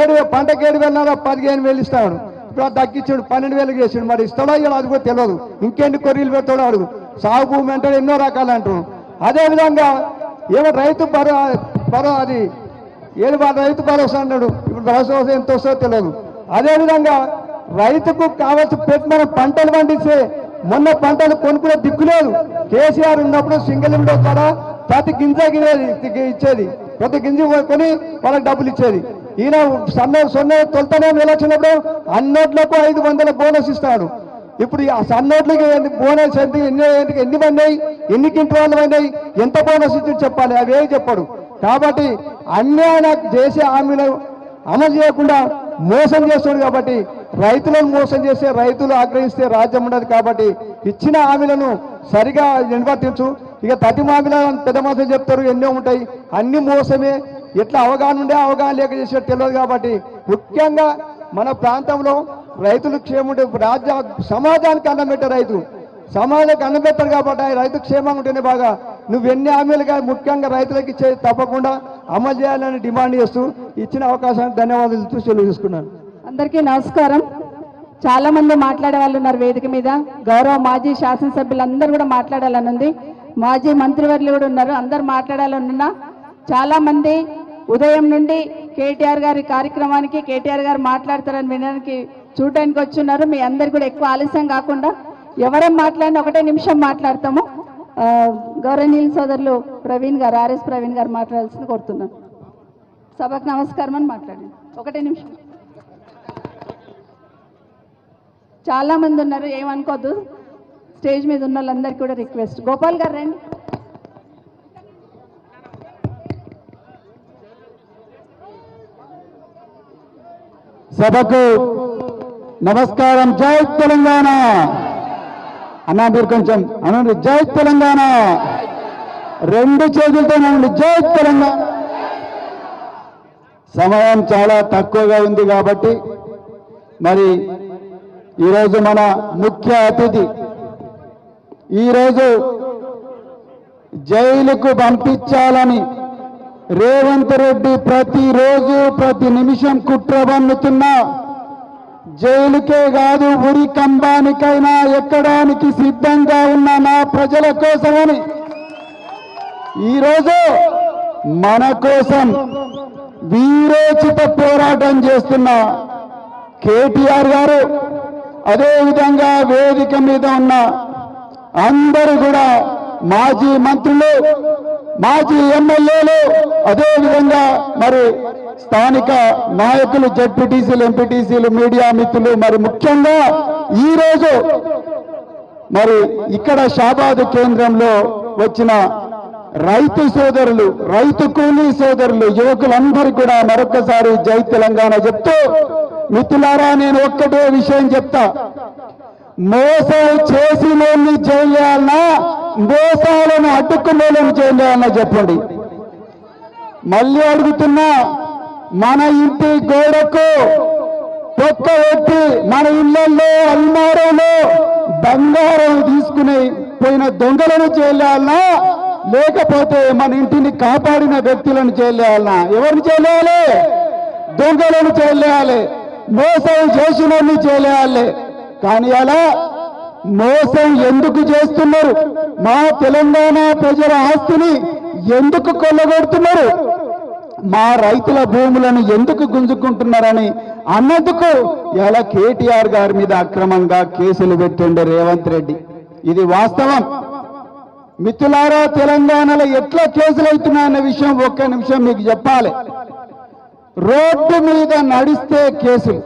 ఏడు పంటకి ఏడు వేల పదిహేను వేలు ఇస్తాడు. ఇప్పుడు తగ్గించాడు పన్నెండు వేలు చేసాడు. మరి ఇస్తాడో ఇలా అది కూడా తెలియదు. ఇంకెన్ని కొర్రీలు పెడతాడో అడుగు. సాగు భూమి అంటే ఎన్నో రకాలు అంటారు. అదేవిధంగా ఏమో రైతు భరో భరో అది ఏడు రైతు భరోసా అన్నాడు. ఇప్పుడు భరోసా ఎంత వస్తుందో తెలియదు. అదేవిధంగా రైతుకు కావాల్సి పెట్టిన పంటలు పండిస్తే మొన్న పంటలు కొనుక్కునే దిక్కు లేదు. కేసీఆర్ ఉన్నప్పుడు సింగిల్ విండో ద్వారా ప్రతి గింజ గినేది ఇచ్చేది. ప్రతి గింజ కొని వాళ్ళకి డబ్బులు ఇచ్చేది. ఈయన సన్న సొన్న తొలతనే వచ్చినప్పుడు అన్నోట్లకు ఐదు వందల బోనస్ ఇస్తాడు. ఇప్పుడు ఆ సన్నోట్లకి బోనస్ ఎంత ఎన్ని ఎన్ని- ఎన్ని పడినాయి ఎన్ని కింటాలు పడినాయి ఎంత బోనస్ ఇచ్చి చెప్పాలి అవి ఏమి చెప్పాడు. కాబట్టి అన్ని చేసే హామీలు అమలు చేయకుండా మోసం చేస్తాడు కాబట్టి రైతులను మోసం చేస్తే రైతులు ఆగ్రహిస్తే రాజ్యం ఉండదు కాబట్టి ఇచ్చిన హామీలను సరిగా నిర్వర్తించు. ఇక తటి మామిల పెద్ద మోసం చెప్తారు ఎన్నో ఉంటాయి. అన్ని మోసమే. ఎట్లా అవగాహన ఉండే అవగాహన లేక చేసేది తెలియదు కాబట్టి ముఖ్యంగా మన ప్రాంతంలో రైతులు క్షేముంటే రాజ్య సమాజానికి అన్నం పెట్టే రైతు. సమాజానికి అన్నం పెట్టారు కాబట్టి రైతు క్షేమంగా ఉంటేనే బాగా. నువ్వు ఎన్ని హామీలుగా ముఖ్యంగా రైతులకు ఇచ్చే తప్పకుండా అమలు చేయాలని డిమాండ్ చేస్తూ ఇచ్చిన అవకాశానికి ధన్యవాదాలు ఇస్తూ తీసుకున్నాను. అందరికీ నమస్కారం. చాలా మంది మాట్లాడే వాళ్ళు ఉన్నారు వేదిక మీద. గౌరవ మాజీ శాసనసభ్యులందరూ కూడా మాట్లాడాలని ఉంది. మాజీ మంత్రివర్యులు కూడా ఉన్నారు. అందరు మాట్లాడాలనున్నా చాలా మంది ఉదయం నుండి కేటీఆర్ గారి కార్యక్రమానికి కేటీఆర్ గారు మాట్లాడతారని వినడానికి చూడటానికి వచ్చున్నారు. మీ అందరు కూడా ఎక్కువ ఆలస్యం కాకుండా ఎవరం మాట్లాడినా ఒకటే నిమిషం మాట్లాడతాము. గౌరవనీయుల సోదరులు ప్రవీణ్ గారు ఆర్ఎస్ ప్రవీణ్ గారు మాట్లాడాల్సింది కోరుతున్నాను. సభకు నమస్కారం అని మాట్లాడండి. ఒకటే నిమిషం. చాలా మంది ఉన్నారు ఏమనుకోద్దు. స్టేజ్ మీద ఉన్న వాళ్ళందరికీ కూడా రిక్వెస్ట్. గోపాల్ గారు రండి. సభకు నమస్కారం. జై తెలంగాణ. అన్నా మీరు కొంచెం అనండి. జై తెలంగాణ. రెండు చేతులతో అనండి. జై తెలంగాణ. సమయం చాలా తక్కువగా ఉంది కాబట్టి మరి ఈరోజు మన ముఖ్య అతిథి ఈరోజు జైలుకు పంపించాలని రేవంత్ రెడ్డి ప్రతిరోజు ప్రతి నిమిషం కుట్ర పన్నుతున్నా జైలుకే కాదు ఉరి కంబానికైనా ఎక్కడానికి సిద్ధంగా ఉన్న నా ప్రజల కోసమని. ఈరోజు మన కోసం వీరోచిత పోరాటం చేస్తున్న కేటీఆర్ గారు అదేవిధంగా వేదిక మీద ఉన్న అందరూ కూడా మాజీ మంత్రులు మాజీ ఎమ్మెల్యేలు అదేవిధంగా మరి స్థానిక నాయకులు జడ్పీటీసీలు ఎంపీటీసీలు మీడియా మిత్రులు మరి ముఖ్యంగా ఈ రోజు మరి ఇక్కడ షాబాద్ కేంద్రంలో వచ్చిన రైతు సోదరులు రైతు కూలీ సోదరులు యువకులందరూ కూడా మరొకసారి జై తెలంగాణ చెప్తూ మిత్రులారా నేను ఒక్కటే విషయం చెప్తా. మోసం చేసినోళ్ళని జైలు మోసాలను అడ్డుకున్నోళ్ళని జైలు చెప్పండి. మళ్ళీ అడుగుతున్నా మన ఇంటి గోడకు పొక్క పెట్టి మన ఇళ్ళలో అల్మారాలో బంగారం తీసుకుని పోయిన దొంగలను చేయాలన్నా లేకపోతే మన ఇంటిని కాపాడిన వ్యక్తులను చేయాలన్నా ఎవరిని చేయాలి? దొంగలను చేయాలి. మోసం చేసిన చేయాలి. కానీ అలా మోసం ఎందుకు చేస్తున్నారు? మా తెలంగాణ ప్రజల ఆస్తిని ఎందుకు కొల్లగొడుతున్నారు? మా రైతుల భూములను ఎందుకు గుంజుకుంటున్నారని అన్నందుకు ఇలా కేటీఆర్ గారి మీద అక్రమంగా కేసులు పెట్టిండే రేవంత్ రెడ్డి. ఇది వాస్తవం. మిత్రులారా తెలంగాణలో ఎట్లా కేసులు అవుతున్నాయన్న విషయం ఒక్క నిమిషం మీకు చెప్పాలి. రోడ్డు మీద నడిస్తే కేసులు.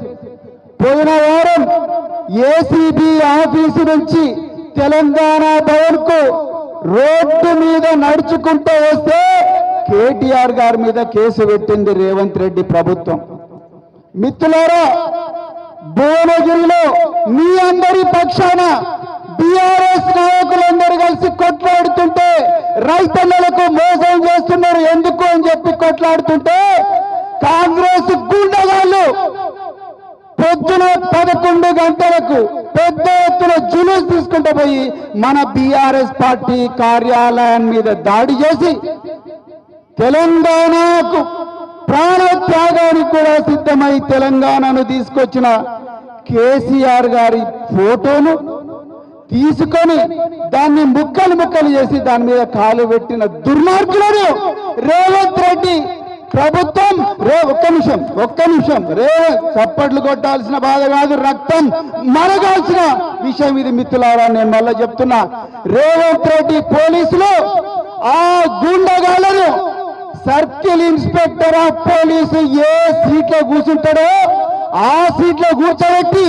పోయిన వారం ఏసీబీ ఆఫీసు నుంచి తెలంగాణ భవన్కు రోడ్డు మీద నడుచుకుంటూ వస్తే కేటీఆర్ గారి మీద కేసు పెట్టింది రేవంత్ రెడ్డి ప్రభుత్వం. మిత్రులారా భువనగిరిలో మీ అందరి పక్షాన బీఆర్ఎస్ నాయకులు కలిసి కొట్లాడుతుంటే రైతన్నలకు మోసం చేస్తున్నారు ఎందుకు అని చెప్పి కొట్లాడుతుంటే కాంగ్రెస్ గుండగాళ్ళు పొద్దున పదకొండు గంటలకు పెద్ద ఎత్తున జులూస్ తీసుకుంటూ పోయి మన బీఆర్ఎస్ పార్టీ కార్యాలయం మీద దాడి చేసి తెలంగాణకు ప్రాణత్యాగానికి కూడా సిద్ధమై తెలంగాణను తీసుకొచ్చిన కేసీఆర్ గారి ఫోటోను తీసుకొని దాన్ని ముక్కలు ముక్కలు చేసి దాని మీద కాలు పెట్టిన దుర్మార్గులను రేవంత్ రెడ్డి ప్రభుత్వం రే ఒక్క నిమిషం ఒక్క నిమిషం. రే చప్పట్లు కొట్టాల్సిన బాధ కాదు రక్తం మరగాల్సిన విషయం ఇది మిత్రులారా నేను మళ్ళా చెప్తున్నా. రేవంత్ రెడ్డి పోలీసులు ఆ గుండగాళ్ళను సర్కిల్ ఇన్స్పెక్టర్ ఆఫ్ పోలీసు ఏ సీట్లో కూర్చుంటాడో ఆ సీట్లో కూర్చోబెట్టి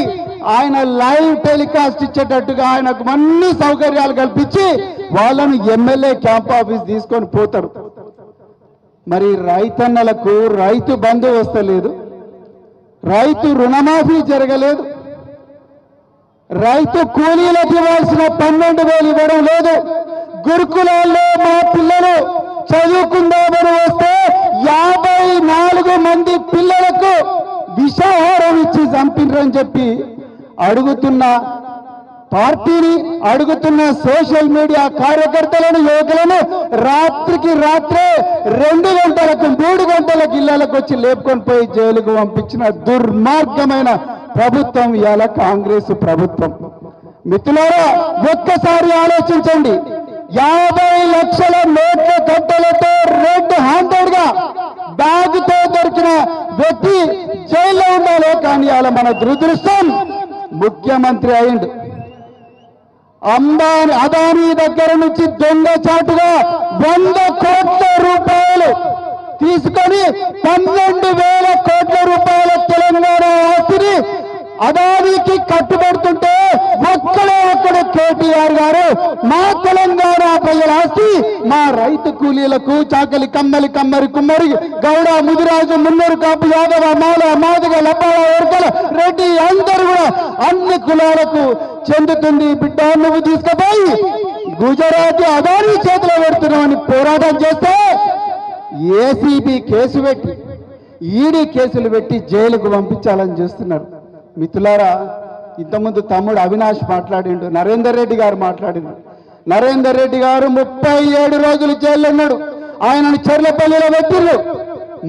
ఆయన లైవ్ టెలికాస్ట్ ఇచ్చేటట్టుగా ఆయనకు అన్ని సౌకర్యాలు కల్పించి వాళ్ళను ఎమ్మెల్యే క్యాంప్ ఆఫీస్ తీసుకొని పోతారు. మరి రైతన్నలకు రైతు బంధు వస్తలేదు. రైతు రుణమాఫీ జరగలేదు. రైతు కూలీలకు ఇవ్వాల్సిన పన్నెండు వేలు ఇవ్వడం లేదు. గురుకులాల్లో మా పిల్లలు చదువుకుందామని వస్తే యాభై నాలుగు మంది పిల్లలకు విషాహారం ఇచ్చి చంపినరని చెప్పి అడుగుతున్న పార్టీని అడుగుతున్న సోషల్ మీడియా కార్యకర్తలను యువకులను రాత్రికి రాత్రే రెండు గంటలకు మూడు గంటలకు ఇళ్ళకు వచ్చి లేపుకొని పోయి జైలుకు పంపించిన దుర్మార్గమైన ప్రభుత్వం ఇవాళ కాంగ్రెస్ ప్రభుత్వం. మిత్రులారా ఒక్కసారి ఆలోచించండి. యాభై లక్షల నోట్ల కట్టలతో రెడ్ హ్యాండెడ్గా బ్యాగుతో దొరికిన వ్యక్తి జైల్లో ఉండాలి కానీ ఇవాళ మన దురదృష్టం ముఖ్యమంత్రి అయిండు అంబానీ అదానీ దగ్గర నుంచి దొంగచాటుగా వంద కోట్ల రూపాయలు తీసుకొని పన్నెండు వేల కోట్ల రూపాయల తెలంగాణ ఆస్తిని అదానికి కట్టుబడుతుంటే ఒక్కడే ఒక్కడు కేటీఆర్ గారు మా తెలంగాణ ప్రజల ఆస్తి మా రైతు కూలీలకు చాకలి కమ్మలి కమ్మరి కుమ్మరి గౌడ ముదిరాజు మున్నూరు కాపు యాదవ మాల మాదిగ లబ్బాల వర్గల రెడ్డి అందరూ కూడా అన్ని కులాలకు చెందుతుంది. బిడ్డ నువ్వు తీసుకుపోయి గుజరాత్ అదాని చేతిలో పెడుతున్నామని పోరాటం చేస్తే ఏసీబీ కేసు పెట్టి ఈడీ కేసులు పెట్టి జైలుకు పంపించాలని చూస్తున్నారు. మిత్రులారా ఇంతకుముందు తమ్ముడు అవినాష్ మాట్లాడిండు నరేందర్ రెడ్డి గారు మాట్లాడిండు నరేందర్ రెడ్డి గారు ముప్పై ఏడు రోజులు జైల్లో ఉన్నాడు. ఆయనను చెర్లపల్లిలో పెట్టిర్రు.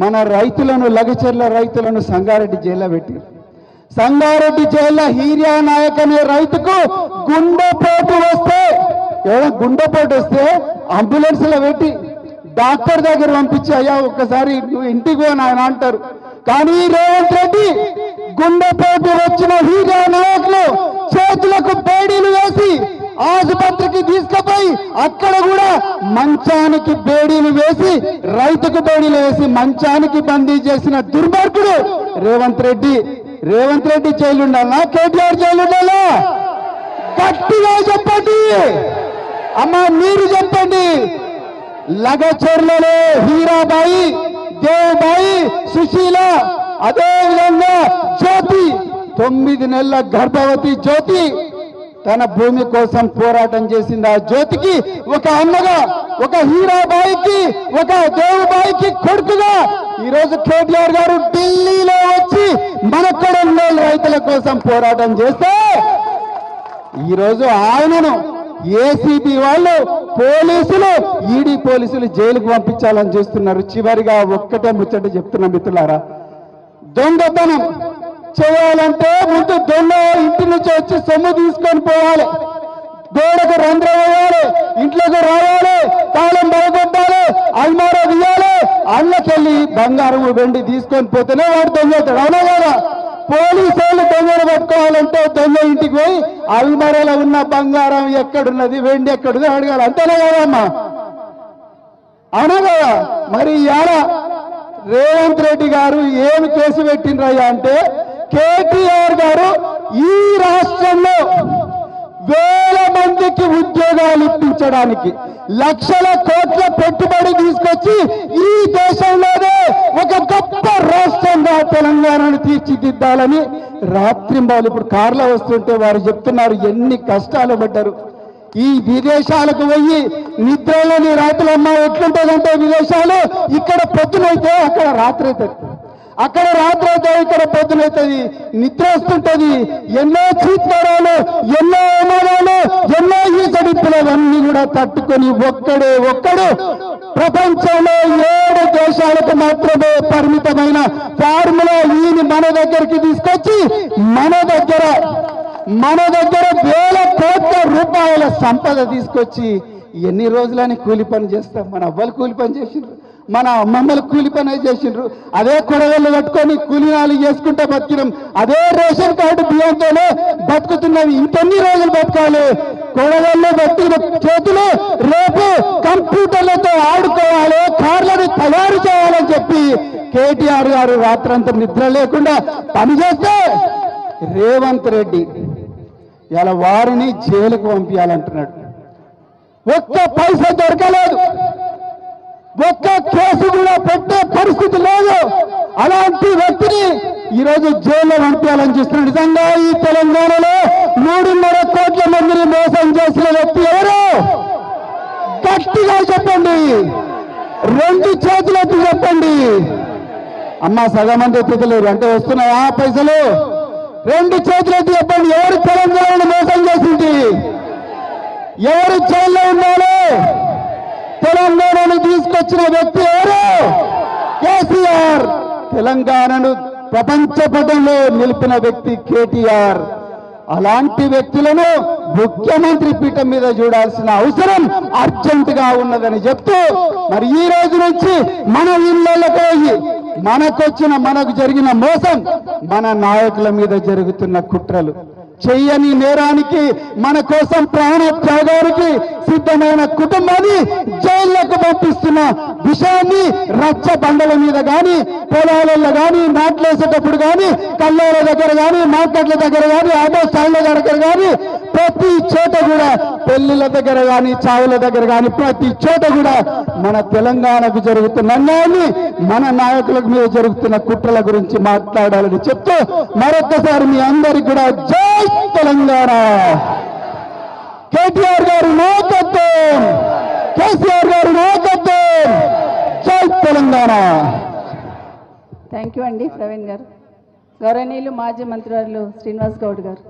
మన రైతులను లగచెర్ల రైతులను సంగారెడ్డి జైల్లో పెట్టిర్రు. సంగారెడ్డి జైల్లో హీరియా నాయక్ అనే రైతుకు గుండెపోటు వస్తే ఏదో గుండెపోటు వస్తే అంబులెన్స్లో పెట్టి డాక్టర్ దగ్గర పంపించి అయ్యా ఒక్కసారి నువ్వు ఇంటికి నాయన అంటారు. కానీ రేవంత్ రెడ్డి గుండెపోటు వచ్చిన హీరో నాయకులు చేతులకు బేడీలు వేసి ఆసుపత్రికి తీసుకుపోయి అక్కడ కూడా మంచానికి బేడీలు వేసి రైతుకు బేడీలు వేసి మంచానికి బందీ చేసిన దుర్మార్గుడు రేవంత్ రెడ్డి. రేవంత్ రెడ్డి జైలుండాలా కేటీఆర్ జైలుండాలా కట్టిగా గట్టిగా చెప్పండి. అమ్మా మీరు చెప్పండి. లగచర్లలో హీరాబాయి దేవుబాయి సుశీల అదే విధంగా జ్యోతి. తొమ్మిది నెలల గర్భవతి జ్యోతి. తన భూమి కోసం పోరాటం చేసింది ఆ జ్యోతికి ఒక అన్నగా ఒక హీరాబాయికి ఒక దేవుబాయికి కొడుకుగా. ఈరోజు కేటీఆర్ గారు ఢిల్లీలో వచ్చి మన కొడంగల్ రైతుల కోసం పోరాటం చేస్తే ఈరోజు ఆయనను ఏసీబీ వాళ్ళు పోలీసులు ఈడీ పోలీసులు జైలుకు పంపించాలని చూస్తున్నారు. చివరిగా ఒక్కటే ముచ్చట చెప్తున్నా మిత్రులారా. దొంగతనం చేయాలంటే ముందు దొంగ ఇంటి నుంచి వచ్చి సొమ్ము తీసుకొని పోవాలి. గోడకు రంధ్రం వేయాలి ఇంట్లోకి రావాలి తాళం బలగొట్టాలి అల్మారా తీయాలి అన్నకెళ్ళి బంగారం వెండి తీసుకొని పోతేనే వాడు దొంగతాడు అవునా కదా? పోలీసులు దొంగలు పట్టుకోవాలంటే దొంగ ఇంటికి పోయి అల్మరలో ఉన్న బంగారం ఎక్కడున్నది వెండి ఎక్కడుంది అడగాలి. అంతేనా కదమ్మా? అవునా కదా మరి ఇవాళ రేవంత్ రెడ్డి గారు ఏమి కేసు పెట్టిండ్రయ్యా అంటే కేటీఆర్ గారు ఈ రాష్ట్రంలో వేల మందికి ఉద్యోగాలు ఇప్పించడానికి లక్షల కోట్ల పెట్టుబడి తీసుకొచ్చి ఈ దేశంలోనే ఒక గొప్ప రాష్ట్రంగా తెలంగాణను తీర్చిదిద్దాలని రాత్రింబాలు ఇప్పుడు కార్లో వస్తుంటే వారు చెప్తున్నారు ఎన్ని కష్టాలు పడ్డారు. ఈ విదేశాలకు పోయి నిద్రలోని రాత్రులమ్మ ఎట్లుంటుందంటే విదేశాలు ఇక్కడ పొద్దునైతే అక్కడ రాత్రి అవుతుంది అక్కడ రాత్రి అయితే ఇక్కడ పొద్దునవుతుంది నిద్ర వస్తుంటది ఎన్నో చీత్కారాలు ఎన్నో అవమానాలు ఎన్నో ఈసడింపులు అవన్నీ కూడా తట్టుకొని ఒక్కడే ఒక్కడు. ప్రపంచంలో ఏడు దేశాలకు మాత్రమే పరిమితమైన ఫార్ములా ఈని మన దగ్గరికి తీసుకొచ్చి మన దగ్గర మన దగ్గర వేల కోట్ల రూపాయల సంపద తీసుకొచ్చి ఎన్ని రోజులని కూలి పని చేస్తాం? మన అవ్వలు కూలి పని చేసిండ్రు. మన అమ్మమ్మలు కూలి పని చేసిండ్రు. అదే కొడవళ్ళు కట్టుకొని కూలినాలు చేసుకుంటూ బతికినాం. అదే రేషన్ కార్డు బియ్యంతోనే బతుకుతున్నాం ఇంకెన్ని రోజులు బతకాలి? కొడవళ్ళు బతికిన చేతులు రేపు కంప్యూటర్లతో ఆడుకోవాలి కార్లను తయారు చేయాలని చెప్పి కేటీఆర్ గారు రాత్రంతా నిద్ర లేకుండా పనిచేస్తే రేవంత్ రెడ్డి ఇలా వారిని జైలుకు పంపించాలంటున్నాడు ఒక్క పైసా దొరకలేదు. ఒక్క కేసు కూడా పెట్టే పరిస్థితి లేదు. అలాంటి వ్యక్తిని ఈరోజు జైల్లో పంపించాలని చూస్తున్నాడు. నిజంగా ఈ తెలంగాణలో మూడున్నర కోట్ల మందిని మోసం చేసిన వ్యక్తి ఎవరు? గట్టిగా చెప్పండి. రెండు చేతులెత్తి చెప్పండి. అమ్మ సగం మంది ఎత్తుతలేరు అంటే వస్తున్నాయా పైసలు? రెండు చేతులెత్తి చెప్పండి. ఎవరు తెలంగాణను మోసం చేసింది? ఎవరు జైల్లో ఉన్నారు తెలంగాణను తీసుకొచ్చిన వ్యక్తి ఎవరు? కేసీఆర్. తెలంగాణను ప్రపంచ పదంలో నిలిపిన వ్యక్తి కేటీఆర్. అలాంటి వ్యక్తులను ముఖ్యమంత్రి పీఠం మీద చూడాల్సిన అవసరం అర్జెంట్గా ఉన్నదని చెప్తూ మరి ఈ రోజు నుంచి మన ఇళ్ళలోకి మనకొచ్చిన మనకు జరిగిన మోసం మన నాయకుల మీద జరుగుతున్న కుట్రలు. చెయ్యని నేరానికి మన కోసం ప్రాణ త్యాగానికి సిద్ధమైన కుటుంబాన్ని జైళ్ళకు పంపిస్తున్న విషయాన్ని రచ్చ బండల మీద కానీ పొలాలలో కానీ నాట్లేసేటప్పుడు కానీ కల్లాల దగ్గర కానీ మార్కెట్ల దగ్గర కానీ ఆటో స్టాండ్ల దగ్గర కానీ ప్రతి చోట కూడా పెళ్ళిల దగ్గర కానీ చావుల దగ్గర కానీ ప్రతి చోట కూడా మన తెలంగాణకు జరుగుతున్న అన్యాయాన్ని మన నాయకుల మీద జరుగుతున్న కుట్రల గురించి మాట్లాడాలని చెప్తూ మరొకసారి మీ అందరికి కూడా జై తెలంగాణ. కేటీఆర్ గారి నాయకత్వం. కేసీఆర్ గారి నాయకత్వం. జై తెలంగాణ. థ్యాంక్ యూ అండి ప్రవీణ్ గారు. గౌరవనీయులు మాజీ మంత్రివర్యులు శ్రీనివాస్ గౌడ్ గారు.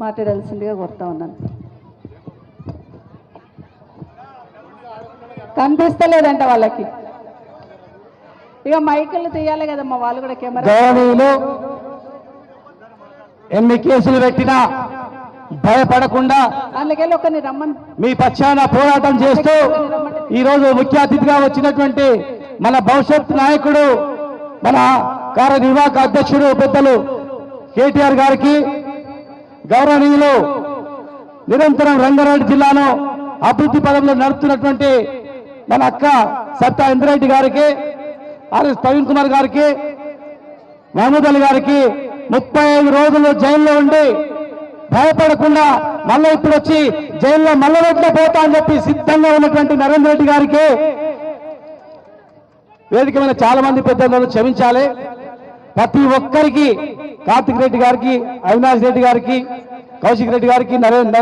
మాట్లాడాల్సిందిగా కోరుతా ఉన్నాను. కనిపిస్తలేదంట వాళ్ళకి. ఇక మైకులు తీయాలి కదమ్మా వాళ్ళు కూడా కెమెరా ఎన్ని కేసులు పెట్టినా భయపడకుండా మీ పక్షాన పోరాటం చేస్తూ ఈరోజు ముఖ్య అతిథిగా వచ్చినటువంటి మన భవిష్యత్ నాయకుడు మన కార్యనిర్వాహక అధ్యక్షుడు పెద్దలు కేటీఆర్ గారికి గౌరవనీయులు నిరంతరం రంగారెడ్డి జిల్లాను అభివృద్ధి పదంలో నడుపుతున్నటువంటి మన అక్క సత్తా ఇంద్రెడ్డి గారికి ఆర్ఎస్ ప్రవీణ్ కుమార్ గారికి మహమూద్ అలీ గారికి ముప్పై ఐదు రోజులు జైల్లో ఉండి భయపడకుండా మళ్ళీ ఇప్పుడు వచ్చి జైల్లో మల్లబెట్ల పోతా అని చెప్పి సిద్ధంగా ఉన్నటువంటి నరేంద్ర రెడ్డి గారికి వేదిక మీద చాలా మంది పెద్దలను క్షమించాలి. ప్రతి ఒక్కరికి కార్తిక్ రెడ్డి గారికి అవినాష్ రెడ్డి గారికి కౌశిక్ రెడ్డి గారికి నరేన్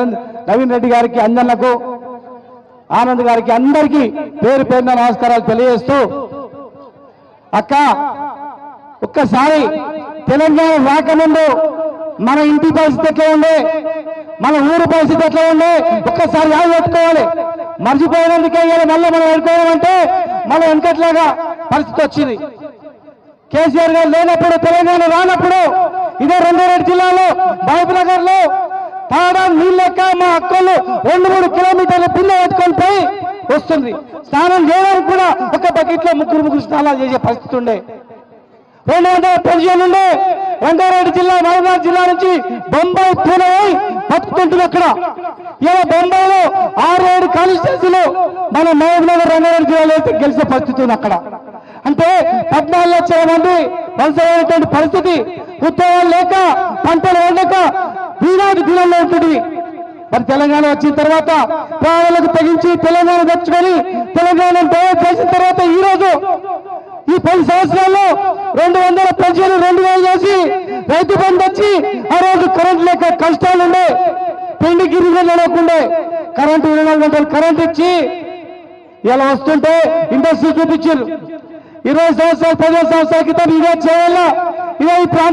నవీన్ రెడ్డి గారికి అందన్నకు ఆనంద్ గారికి అందరికీ పేరు పేరున నమస్కారాలు తెలియజేస్తూ అక్క ఒక్కసారి తెలంగాణ రాకముందు మన ఇంటి పరిస్థితి ఎట్లా ఉండే? మన ఊరు పరిస్థితి ఎట్లా ఉండే? ఒక్కసారి యాద పెట్టుకోవాలి మర్చిపోయినందుకే మళ్ళీ మనం అనుకోవాలంటే మన వెనకట్లాగా పరిస్థితి వచ్చింది. కేసీఆర్ గారు లేనప్పుడు తెలంగాణ రానప్పుడు ఇదే రంగారెడ్డి జిల్లాలో మహబూబ్ నగర్లో తాడా నీళ్ళెక్క మా అక్కలు రెండు మూడు కిలోమీటర్ల పిల్ల పెట్టుకొని పోయి వస్తుంది. స్నానం చేయడానికి కూడా ఒక బకెట్లో ముగ్గురు ముగ్గురు స్నానాలు చేసే పరిస్థితి ఉండే. రెండు వందల పదిహేను నుండి రంగారెడ్డి జిల్లా మహబూబాద్ జిల్లా నుంచి బొంబాయి పూణే అయి బతుకుతుంటుంది అక్కడ. ఇలా బొంబాయిలో ఆరు ఏడు కాన్స్టిట్యూన్సీలు మన మహబూబ్నగర్ రంగారెడ్డి జిల్లాలో అయితే గెలిచే పరిస్థితి ఉంది అక్కడ. అంటే పద్నాలుగు లక్షల మంది వలసైనటువంటి పరిస్థితి ఉద్యోగాలు లేక పంటలు వండక ఈనాటి దినంలో ఉంటుంది. మరి తెలంగాణ వచ్చిన తర్వాత ప్రాణాలకు తెగించి తెలంగాణ తెచ్చుకొని తెలంగాణ తయారు చేసిన తర్వాత ఈ రోజు ఈ పది సంవత్సరాల్లో రెండు వందల పెన్షన్ రెండు వేలు చేసి రైతు బంధు వచ్చి ఆ రోజు కరెంట్ లేక కష్టాలు ఉండే పెండి గిరిజన నడవకుండే కరెంటు ఇరవై నాలుగు గంటలు కరెంట్ ఇచ్చి ఇలా వస్తుంటే ఇండస్ట్రీ చూపించారు. ఇరవై సంవత్సరాలు పదిహేను సంవత్సరాల క్రితం ఇదే చేయాలా? ఇదే ఈ ప్రాంతం